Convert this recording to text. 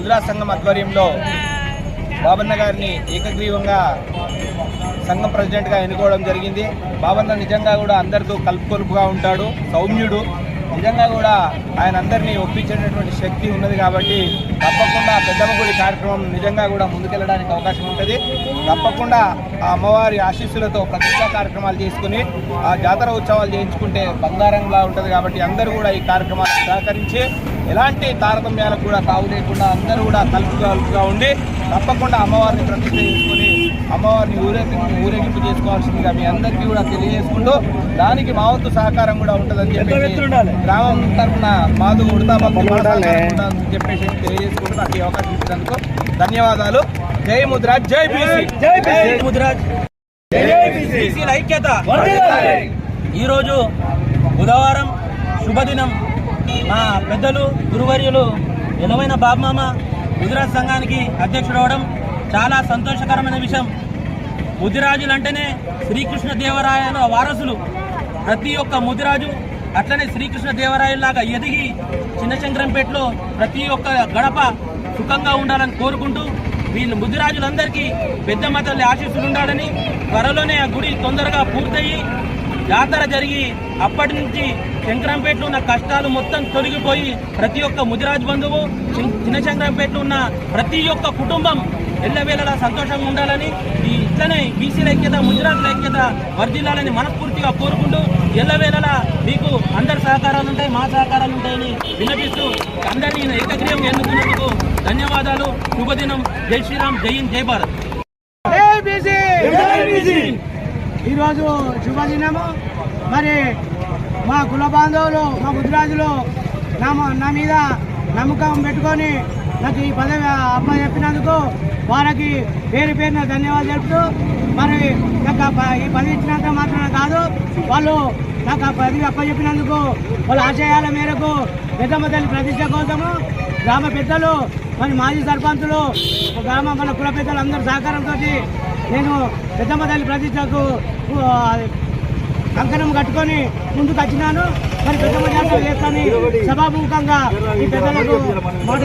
ముద్రా సంఘం ఆధ్వర్యంలో బాబన్న గారిని ఏకగ్రీవంగా సంఘం ప్రెసిడెంట్గా ఎన్నుకోవడం జరిగింది. బాబన్న నిజంగా కూడా అందరితో కలుపుకొలుపుగా ఉంటాడు సౌమ్యుడు. నిజంగా కూడా ఆయన అందరినీ ఒప్పించేటటువంటి శక్తి ఉన్నది కాబట్టి తప్పకుండా పెద్దమ్మ గుడి కార్యక్రమం నిజంగా కూడా ముందుకెళ్ళడానికి అవకాశం ఉంటుంది. తప్పకుండా ఆ అమ్మవారి ఆశీస్సులతో ప్రతిష్టా కార్యక్రమాలు చేసుకుని ఆ జాతర ఉత్సవాలు చేయించుకుంటే బంగారంగా ఉంటుంది కాబట్టి అందరూ కూడా ఈ కార్యక్రమాలకు సహకరించి ఎలాంటి తారతమ్యాలకు కూడా తావు లేకుండా అందరూ కూడా కలుపుగా ఉండి తప్పకుండా అమ్మవారిని ప్రతిష్ట చేసుకుని అమ్మవారిని ఊరేగింపు ఊరేగింపు చేసుకోవాల్సిందిగా మీ అందరికీ కూడా తెలియజేసుకుంటూ దానికి మా వంతు సహకారం కూడా ఉంటుందని చెప్పేసి గ్రామం తరఫున మాదు ఉడతా భక్తి మా సహకారం ఉంటుందని చెప్పేసి తెలియజేసుకుంటూ నాకు ఈ అవకాశం ఇచ్చినందుకు ధన్యవాదాలు. జై ముద్ర జై బీసీ. జై ఐక్యత. ఈరోజు బుధవారం శుభదినం. మా పెద్దలు గురువర్యులు ఎలవైన బాబమామ ముదిరాజ్ సంఘానికి అధ్యక్షుడు అవడం చాలా సంతోషకరమైన విషయం. ముదిరాజులు అంటేనే శ్రీకృష్ణ దేవరాయల వారసులు. ప్రతి ఒక్క ముదిరాజు అట్లనే శ్రీకృష్ణ దేవరాయలాగా ఎదిగి చిన్న శంకరంపేటలో ప్రతి ఒక్క గడప సుఖంగా ఉండాలని కోరుకుంటూ వీళ్ళు ముదిరాజులందరికీ పెద్ద తల్లి ఆశీస్సులు ఉండాలని త్వరలోనే ఆ గుడి తొందరగా పూర్తయి జాతర జరిగి అప్పటి నుంచి శంకరంపేటలో ఉన్న కష్టాలు మొత్తం తొలగిపోయి ప్రతి ఒక్క ముదిరాజు బంధువు చిన్- చిన్న శంకరంపేటలో ఉన్న ప్రతి ఒక్క కుటుంబం ఎల్లవేళలా సంతోషంగా ఉండాలని ఈ ఇట్లనే బీసీల ఐక్యత ముదిరాజుల ఐక్యత వర్ధిల్లాలని మనస్ఫూర్తిగా కోరుకుంటూ ఎల్లవేళలా మీకు అందరి సహకారాలు ఉంటాయి మా సహకారాలు ఉంటాయని విన్నపిస్తూ అందరినీ ఏకగ్రీవం ఎన్నుకున్నందుకు ధన్యవాదాలు. శుభదినం. జై శ్రీరామ్. జై హింద్. జై భారత్. ఈరోజు శుభదినము. మరి మా కుల బాంధవులు మా గుజరాజులు నా నా మీద నమ్మకం పెట్టుకొని నాకు ఈ పదవి అమ్మ చెప్పినందుకు వారికి పేరు పేరున ధన్యవాదాలు తెలుపుతూ మరి నాకు ఈ పదవి ఇచ్చినంత మాత్రమే కాదు వాళ్ళు నాకు ఆ పదవి అప్ప చెప్పినందుకు వాళ్ళ ఆశయాల మేరకు పెద్దమ్మ తల్లి ప్రతిష్ట కోసము గ్రామ పెద్దలు మరి మాజీ సర్పంచులు గ్రామ మన కుల పెద్దలు అందరూ సహకారంతో నేను పెద్దమ్మ తల్లి ప్రతిష్టకు కంకణం కట్టుకొని ముందుకు వచ్చినాను మరి పెద్ద జాతర చేస్తాను సభాముఖంగా ఈ పెద్దలకు మాట